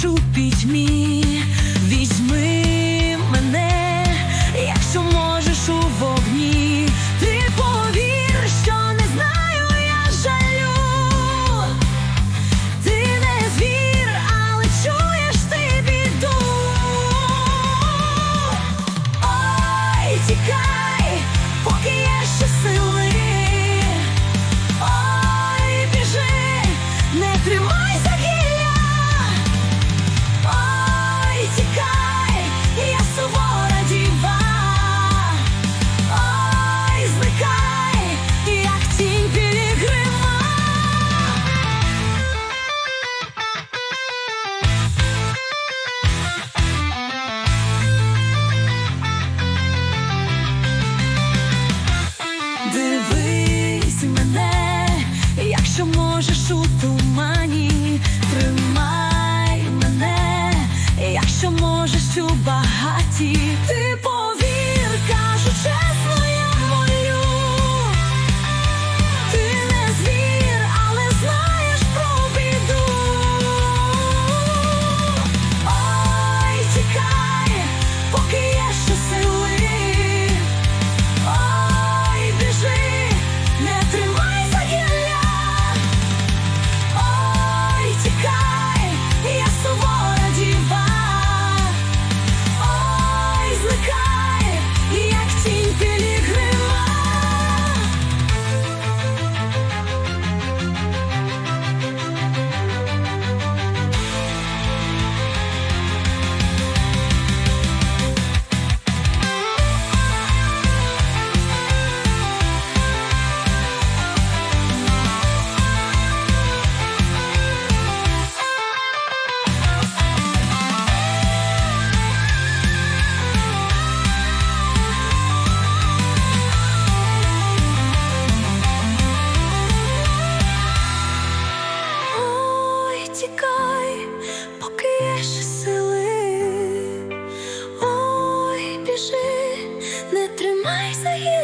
ніч у пітьмі візьми. бачиш у тумані, тримай мене, якщо можеш у багаті ти по. не тримайся.